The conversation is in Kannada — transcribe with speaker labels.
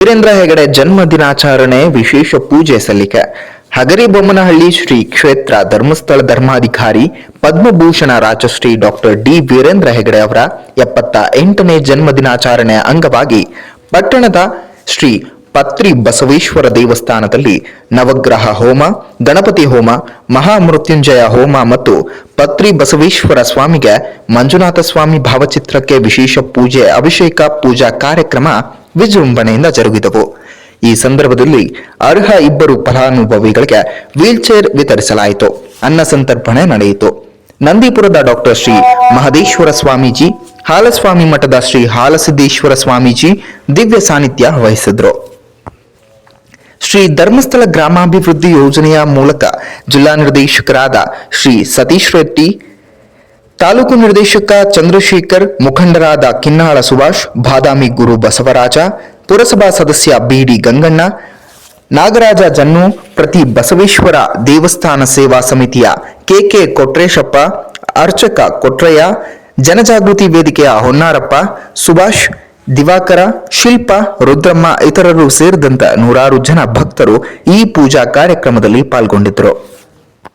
Speaker 1: ವೀರೇಂದ್ರ ಹೆಗಡೆ ಜನ್ಮ ದಿನಾಚರಣೆ ವಿಶೇಷ ಪೂಜೆ ಸಲ್ಲಿಕೆ. ಹಗರಿಬೊಮ್ಮನಹಳ್ಳಿ ಶ್ರೀ ಕ್ಷೇತ್ರ ಧರ್ಮಸ್ಥಳ ಧರ್ಮಾಧಿಕಾರಿ ಪದ್ಮಭೂಷಣ ರಾಜಶ್ರೀ ಡಾಕ್ಟರ್ ಡಿ ವೀರೇಂದ್ರ ಹೆಗಡೆ ಅವರ ಎಪ್ಪತ್ತ ಎಂಟನೇ ಜನ್ಮ ದಿನಾಚರಣೆಯ ಅಂಗವಾಗಿ ಪಟ್ಟಣದ ಶ್ರೀ ಪತ್ರಿ ಬಸವೇಶ್ವರ ದೇವಸ್ಥಾನದಲ್ಲಿ ನವಗ್ರಹ ಹೋಮ, ಗಣಪತಿ ಹೋಮ, ಮಹಾಮೃತ್ಯುಂಜಯ ಹೋಮ ಮತ್ತು ಪತ್ರಿ ಬಸವೇಶ್ವರ ಸ್ವಾಮಿಗೆ ಮಂಜುನಾಥ ಸ್ವಾಮಿ ಭಾವಚಿತ್ರಕ್ಕೆ ವಿಶೇಷ ಪೂಜೆ, ಅಭಿಷೇಕ, ಪೂಜಾ ಕಾರ್ಯಕ್ರಮ ವಿಜೃಂಭಣೆಯಿಂದ ಜರುಗಿದವು. ಈ ಸಂದರ್ಭದಲ್ಲಿ ಅರ್ಹ ಇಬ್ಬರು ಫಲಾನುಭವಿಗಳಿಗೆ ವೀಲ್ಚೇರ್ ವಿತರಿಸಲಾಯಿತು. ಅನ್ನ ಸಂತರ್ಪಣೆ ನಡೆಯಿತು. ನಂದಿಪುರದ ಡಾಕ್ಟರ್ ಶ್ರೀ ಮಹದೇಶ್ವರ ಸ್ವಾಮೀಜಿ, ಹಾಲಸ್ವಾಮಿ ಮಠದ ಶ್ರೀ ಹಾಲಸಿದ್ದೇಶ್ವರ ಸ್ವಾಮೀಜಿ ದಿವ್ಯ ಸಾನ್ನಿಧ್ಯ ವಹಿಸಿದ್ರು ಶ್ರೀ ಧರ್ಮಸ್ಥಳ ಗ್ರಾಮಾಭಿವೃದ್ಧಿ ಯೋಜನೆಯ ಮೂಲಕ ಜಿಲ್ಲಾ ನಿರ್ದೇಶಕರಾದ ಶ್ರೀ ಸತೀಶ್ ರೆಡ್ಡಿ ತಾಲೂಕು ನಿರ್ದೇಶಕ ಚಂದ್ರಶೇಖರ್, ಮುಖಂಡರಾದ ಕಿನ್ನಾಳ ಸುಭಾಷ್, ಬಾದಾಮಿ ಗುರು ಬಸವರಾಜ, ಪುರಸಭಾ ಸದಸ್ಯ ಬಿಡಿ ಗಂಗಣ್ಣ, ನಾಗರಾಜ ಜನ್ನು, ಪ್ರತಿ ಬಸವೇಶ್ವರ ದೇವಸ್ಥಾನ ಸೇವಾ ಸಮಿತಿಯ ಕೆಕೆ ಕೊಟ್ರೇಶಪ್ಪ, ಅರ್ಚಕ ಕೊಟ್ರಯ್ಯ, ಜನಜಾಗೃತಿ ವೇದಿಕೆಯ ಹೊನ್ನಾರಪ್ಪ, ಸುಭಾಷ್, ದಿವಾಕರ, ಶಿಲ್ಪ, ರುದ್ರಮ್ಮ ಇತರರು ಸೇರಿದಂತೆ ನೂರಾರು ಜನ ಭಕ್ತರು ಈ ಪೂಜಾ ಕಾರ್ಯಕ್ರಮದಲ್ಲಿ ಪಾಲ್ಗೊಂಡಿದ್ದರು.